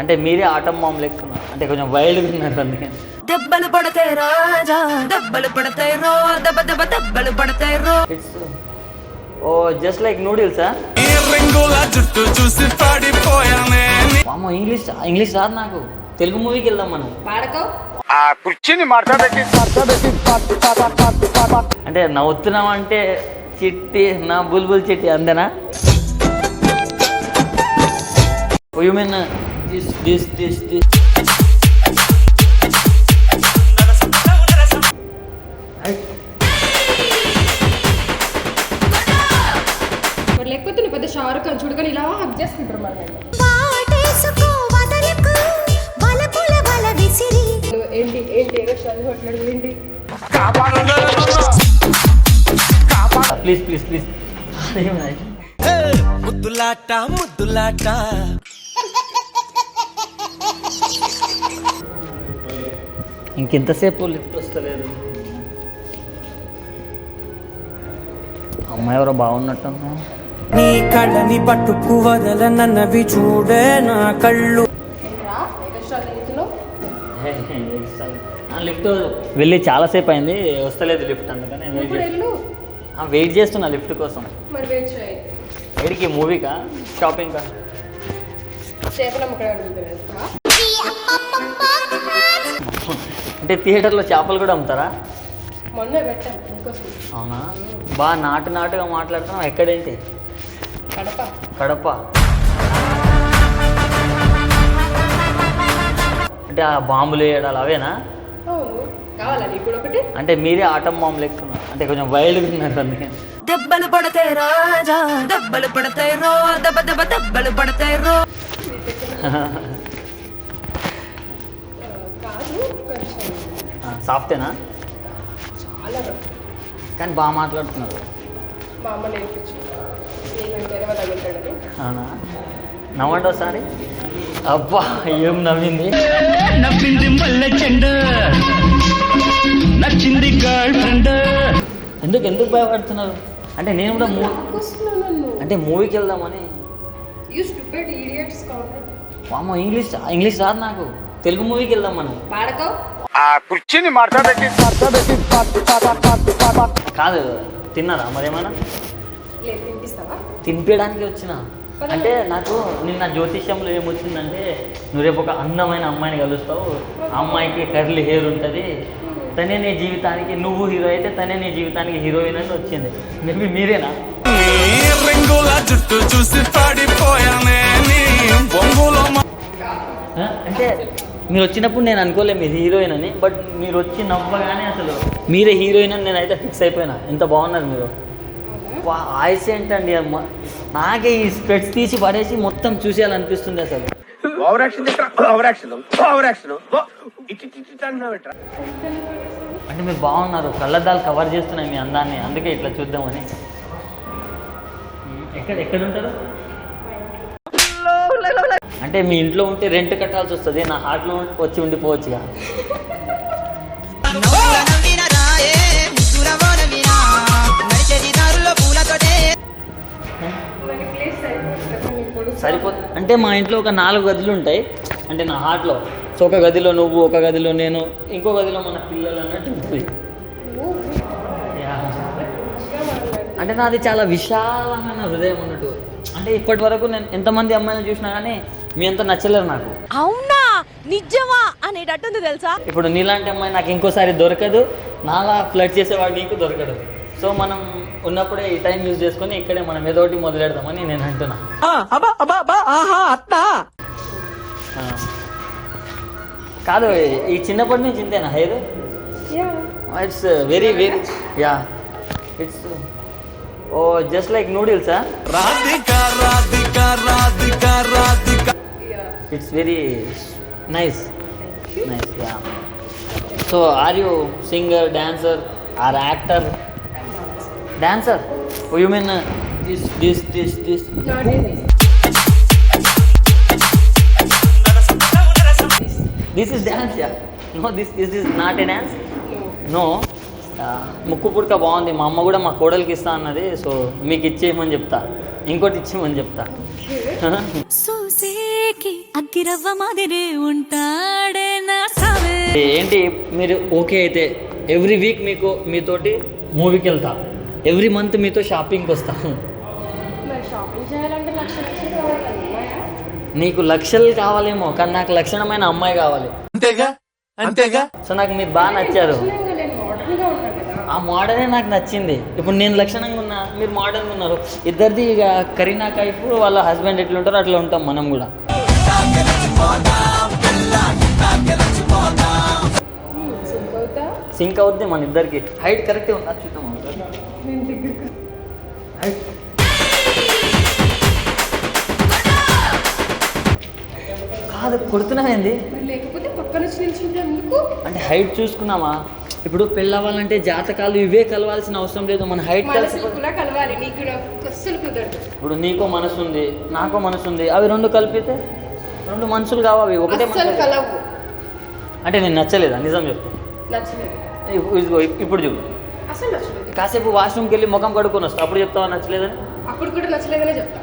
అంటే మీరే atom bomb లెక్కున్నారు అంటే కొంచెం వైల్డ్గా ఉన్నారు అందుకని దెబ్బలు పడతాయి రాజా దెబ్బలు పడతాయి రో దెబ్బ దెబ్బ దెబ్బలు పడతాయి రో. ఇట్స్ ఓ జస్ట్ లైక్ నూడిల్సా జుట్టు చూసి పడిపోయానే. అమ్మో ఇంగ్లీష్ ఇంగ్లీష్ రాదు నాకు. తెలుగు మూవీకి వెళ్దాం మనం. పాడకో. ఆ కుర్చీని మడతబెట్టి అంటే నవ్వుతున్నాం అంటే చిట్టి నా బుల్బుల్ చిట్టి అంతేనా? You mean this this this this మరి లేకపోతే నువ్వు పెద్ద షారుఖ్ ఖాన్ చూడగానే ఇలా హక్ చేసుకుంటారు మరి ఏంటి ప్లీజ్ ప్లీజ్ ప్లీజ్ ముద్దులాట ముద్దులాట. ఇంకెంతసేపు? లిఫ్ట్ వస్తలేదు అమ్మాయి ఎవరో బాగున్నట్టు నీ కళ్ళని పట్టుకు వదలనన్నవి చూడే నా కళ్ళు. లిఫ్ట్ వెళ్ళి చాలాసేపు అయింది వస్తలేదు లిఫ్ట్ అందుకని వెయిట్ చేస్తున్నా. లిఫ్ట్ కోసం. మరి వెయిట్ చేయి. ఎడికి మూవీకా షాపింగ్కా అంటే థియేటర్లో చేపలు కూడా అమ్ముతారా? మొన్న పెట్టాను అవునా? బాగా నాటు నాటుగా మాట్లాడుతున్నావు ఎక్కడేంటి? కడప. కడప. అంటే ఆ బాంబులు వేయడాలు అవేనా? అవును కావాలా నీకు కూడా ఒకటి. అంటే మీరే ఆటం బాంబు లెక్కున్నారు అంటే కొంచెం వైల్డ్గా ఉన్నారు అందుకని దెబ్బలు పడతాయి రాజా దెబ్బలు పడతాయి రో దెబ్బ దెబ్బ దెబ్బలు పడతాయి రో. సాఫ్టేనా? చాలా. కానీ బాగా మాట్లాడుతున్నారు. మా అమ్మ నేర్పించింది. నీకంటే ఎనవ తగులుతాడని. అవునా? నవ్వండి ఒకసారి. అబ్బా ఏం నవ్వింది? నవ్వింది మల్లె చెండు. నచ్చింది గర్ల్ ఫ్రెండ్. ఎందుకు ఎందుకు భయపడుతున్నారు? అంటే నేను కూడా మూ అంటే మూవీకి వెళ్దామని. యూ స్టూపిడ్ ఈడియట్స్ కౌంటర్ వామ్మో ఇంగ్లీష్ ఇంగ్లీష్ రాదు నాకు. తెలుగు మూవీకి వెళ్దాం మనం. పాడకో ఆ కుర్చీని మడతబెట్టి మడతబెట్టి కాదు తిన్నారా తినిపిస్తావా? తినిపించడానికి వచ్చిన. అంటే నాకు నిన్న జ్యోతిష్యంలో ఏమొచ్చిందంటే నువ్వు రేపు ఒక అందమైన అమ్మాయిని కలుస్తావు. ఆ అమ్మాయికి కర్లీ హెయిర్ ఉంటుంది. తనే నీ జీవితానికి నువ్వు హీరో అయితే తనే నీ జీవితానికి హీరోయిన్ అని వచ్చింది. మేబీ మీరేనా? నీ రింగుల జుట్టు చూసి పడిపోయానే? అంటే మీరు వచ్చినప్పుడు నేను అనుకోలే మీరు హీరోయిన్ అని బట్ మీరు వచ్చి నవ్వగానే అసలు మీరే హీరోయిన్ అని నేనైతే ఫిక్స్ అయిపోయినా. ఎంత బాగున్నారు మీరు? ఆయిస్ ఏంటండి? అమ్మ నాకే ఈ స్పెట్స్ తీసి పడేసి మొత్తం చూసేయాలనిపిస్తుంది అసలు? అంటే మీరు బాగున్నారు. కళ్ళద్దాలు కవర్ చేస్తున్నాయి మీ అందాన్ని. అందుకే ఇట్లా చూద్దామని. ఎక్కడ ఎక్కడ ఉంటారు అంటే మీ ఇంట్లో ఉంటే రెంట్ కట్టాల్సి వస్తుంది నా హార్ట్లో వచ్చి ఉండిపోవచ్చుగా. సరిపోతుంది. సరిపోతుంది. అంటే మా ఇంట్లో ఒక నాలుగు గదులు ఉంటాయి అంటే నా హార్ట్లో సో ఒక గదిలో నువ్వు ఒక గదిలో నేను ఇంకో గదిలో మన పిల్లలు అన్నట్టు ఉంటుంది. అంటే నాది చాలా విశాలమైన హృదయం అన్నట్టు. అంటే ఇప్పటి వరకు నేను ఎంతమంది అమ్మాయిలు చూసినా కానీ మీ అంత నచ్చలేరు నాకు. అవునా? నిజమా? అనేటట్టుంది తెలుసా? ఇప్పుడు నీలాంటి అమ్మాయి నాకు ఇంకోసారి దొరకదు. నాలా ఫ్లడ్ చేసేవాడు నీకు దొరకడు. సో మనం ఉన్నప్పుడే ఈ టైం యూజ్ చేసుకొని ఇక్కడే మనం ఏదో ఒకటి మొదలెడదామని నేను అంటున్నా. అబ్బా అబ్బా అబ్బా ఆహా అత్తా. ఆ. కాదు ఈ చిన్నప్పటి నుంచి ఇంతేనా? Hair it's very very ya it's oh just like నూడిల్సా Radhika Radhika Radhika Radhika. It's very nice nice ya so are you singer dancer or actor dancer you mean this this this this this is dance ya no this is this not a dance no ముక్కు పుడక బాగుంది. మా అమ్మ కూడా మా కోడలికి ఇస్తా అన్నది. సో మీకు ఇచ్చేయమని చెప్తా. ఇంకోటి ఇచ్చేయమని చెప్తా. అగ్గిరేకి అగ్గిరవ్వ మాదిరే ఉంటాడే నా సావే. ఏంటి మీరు ఓకే అయితే ఎవ్రీ వీక్ మీకు మీతోటి మూవీకి వెళ్తా. ఎవ్రీ మంత్ మీతో షాపింగ్కి వస్తాను? నీకు లక్షలు కావాలేమో కానీ నాకు లక్షణమైన అమ్మాయి కావాలి. అంతేగా? అంతేగా? సో నాకు మీరు బాగా నచ్చారు. ఆ మోడలే నాకు నచ్చింది. ఇప్పుడు నేను లక్షణంగా ఉన్నా మీరు మోడర్న్గా ఉన్నారు. ఇద్దరిది ఇక కరీనా కైఫ్ వాళ్ళ హస్బెండ్ ఎట్లా ఉంటారో అట్లా ఉంటాం మనం కూడా. సింక్ అవుద్ది మన ఇద్దరికి. హైట్ కరెక్టే ఉందా చూద్దాం హైట్ కాదు కొడుతున్నావేంది? మరి లేకపోతే పక్కన అంటే హైట్ చూసుకున్నామా? ఇప్పుడు పెళ్ళి అవ్వాలంటే జాతకాలు ఇవే కలవాల్సిన అవసరం లేదు. మన హైట్ కలవాలి. ఇప్పుడు నీకో మనసు ఉంది నాకో మనసు ఉంది అవి రెండు కలిపితే రెండు మనుషులు కావాలి. ఒకటే అంటే నేను నచ్చలేదా? నిజం చెప్తా. ఇదిగో ఇప్పుడు చూడు. కాసేపు వాష్రూమ్కి వెళ్ళి ముఖం కడుక్కొని వస్తా. అప్పుడు చెప్తావా నచ్చలేదని? అప్పుడు కూడా నచ్చలేదనే చెప్తా.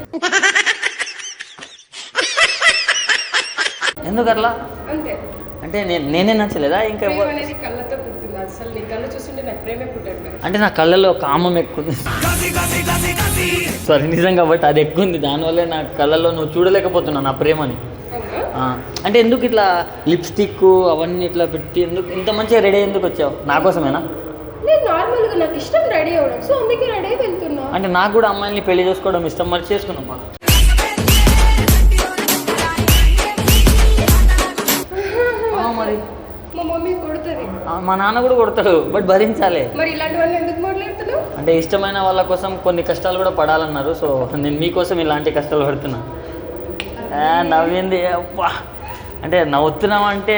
ఎందుకు అట్లా అంతే. అంటే నేను నేనే నచ్చలేదా? ఇంకా ప్రేమ ఎవ్వరు- అనేది కళ్ళతో పుడుతుంది. అసలు నీ కళ్ళు చూస్తుంటే నాకు ప్రేమే పుట్టట్లేదు అంటే నా కళ్ళలో కామం ఎక్కువ ఉంది సారీ నిజం కాబట్టి అది ఎక్కువ ఉంది దానివల్లే నా కళ్ళలో నువ్వు చూడలేకపోతున్నావు నా ప్రేమని. అంటే ఎందుకు ఇట్లా లిప్స్టిక్ అవన్నీ ఇట్లా పెట్టి ఎందుకు ఇంత మంచిగా రెడీ ఎందుకు వచ్చావు? నా కోసమేనా? నేను నార్మల్గా నాకు ఇష్టం రెడీ అవ్వడం. సో అందుకే రెడీ వెళ్తున్నా. అంటే నాకు కూడా అమ్మాయిని పెళ్ళి చేసుకోవడం ఇష్టం. మరి చేసుకున్నాం మరి మా మమ్మీ కొడుతుంది. మా నాన్న కూడా కొడతాడు బట్ భరించాలి. మరి ఇలాంటివన్నీ ఎందుకు మాట్లాడుతున్నావు? అంటే ఇష్టమైన వాళ్ళ కోసం కొన్ని కష్టాలు కూడా పడాలన్నారు సో నేను మీకోసం ఇలాంటి కష్టాలు పడుతున్నా. ఆ, నవ్వింది అబ్బా. అంటే నవ్వుతున్నాం అంటే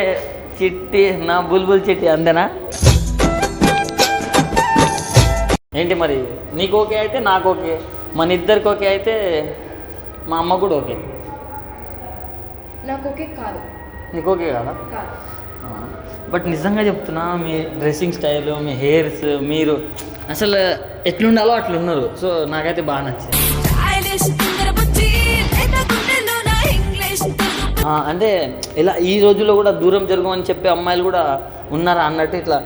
చిట్టి నా బుల్బుల్ చిట్టి అంతేనా? ఏంటి మరి? నీకు ఓకే అయితే నాకు ఓకే. మన ఇద్దరికి ఓకే అయితే మా అమ్మ కూడా ఓకే. నాకు ఓకే కాదు. నీకు ఓకే కదా? కాదు. బట్ నిజంగా చెప్తున్నా మీ డ్రెస్సింగ్ స్టైల్ మీ హెయిర్స్ మీరు అసలు ఎట్లుండాలో అట్లా ఉన్నారు సో నాకైతే బాగా నచ్చింది. అంటే ఇలా ఈ రోజుల్లో కూడా దూరం జరగమని చెప్పే అమ్మాయిలు కూడా ఉన్నారా అన్నట్టు ఇట్లా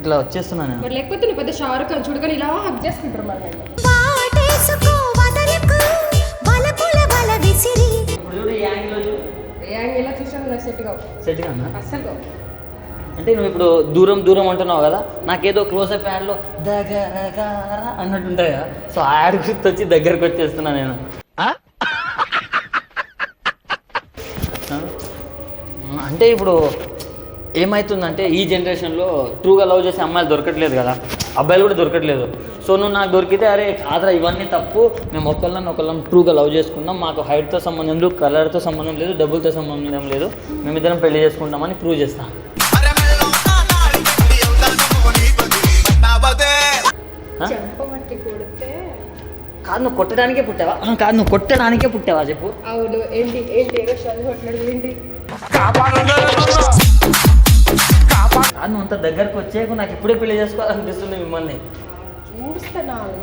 ఇట్లా వచ్చేస్తున్నాను నేను. లేకపోతే నువ్వు పెద్ద షారుఖ్ ఖాన్ చూడగానే ఇలా హక్ చేసుకుంటారు మరి ఇప్పుడు చూడు ఈ యాంగిల్లో చూడు. ఏ యాంగిల్ ఎలా చూసినా నాకు సెట్ కావు. సెట్ అస్సలు కావు. అంటే నువ్వు ఇప్పుడు దూరం దూరం అంటున్నావు కదా నాకేదో క్లోజప్ యాడ్లో దగ్గర అన్నట్టు ఉంటాయి కదా. సో ఆ యాడ్ గుర్తు వచ్చి దగ్గరకు వచ్చేస్తున్నా నేను? అంటే ఇప్పుడు ఏమవుతుందంటే ఈ జనరేషన్లో ట్రూగా లవ్ చేసే అమ్మాయిలు దొరకట్లేదు కదా. అబ్బాయిలు కూడా దొరకట్లేదు. సో నువ్వు నాకు దొరికితే అరే కాదరా ఇవన్నీ తప్పు. మేము ఒకళ్ళని ఒకళ్ళని ట్రూగా లవ్ చేసుకున్నాం మాకు హైట్తో సంబంధం లేదు కలర్తో సంబంధం లేదు డబ్బులతో సంబంధం లేదు. మేమిద్దరం పెళ్ళి చేసుకుంటామని ప్రూవ్ చేస్తాం. కాదు నువ్వు కొట్టడానికే పుట్టావా? కాదు నువ్వు కొట్టడానికే పుట్టావా చెప్పు. అవును ఏంటి ఏంటి ఏంటి కాదు నువ్వు అంత దగ్గరకు వచ్చేకు నాకు ఇప్పుడే పెళ్ళి చేసుకోవాలనిపిస్తుంది మిమ్మల్ని.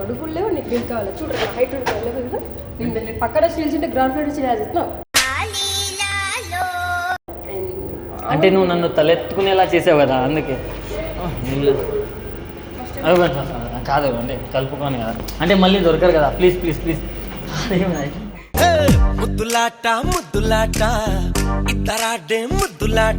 అడుగులు లేవు నీకు కావాలి చూడు హైట్ నేను పక్కన నిల్చుంటే గ్రౌండ్ ఫ్లోర్ వచ్చి రాజేస్తున్నావు అంటే నువ్వు నన్ను తలెత్తుకునేలా చేసావు కదా అందుకే. ఆ, కాదు అంటే కలుపుకోను కదా. అంటే మళ్ళీ దొరకరు కదా ప్లీజ్ ప్లీజ్ ప్లీజ్ ముద్దులాట ముద్దులాట ఇద్దరాడే ముద్దులాట.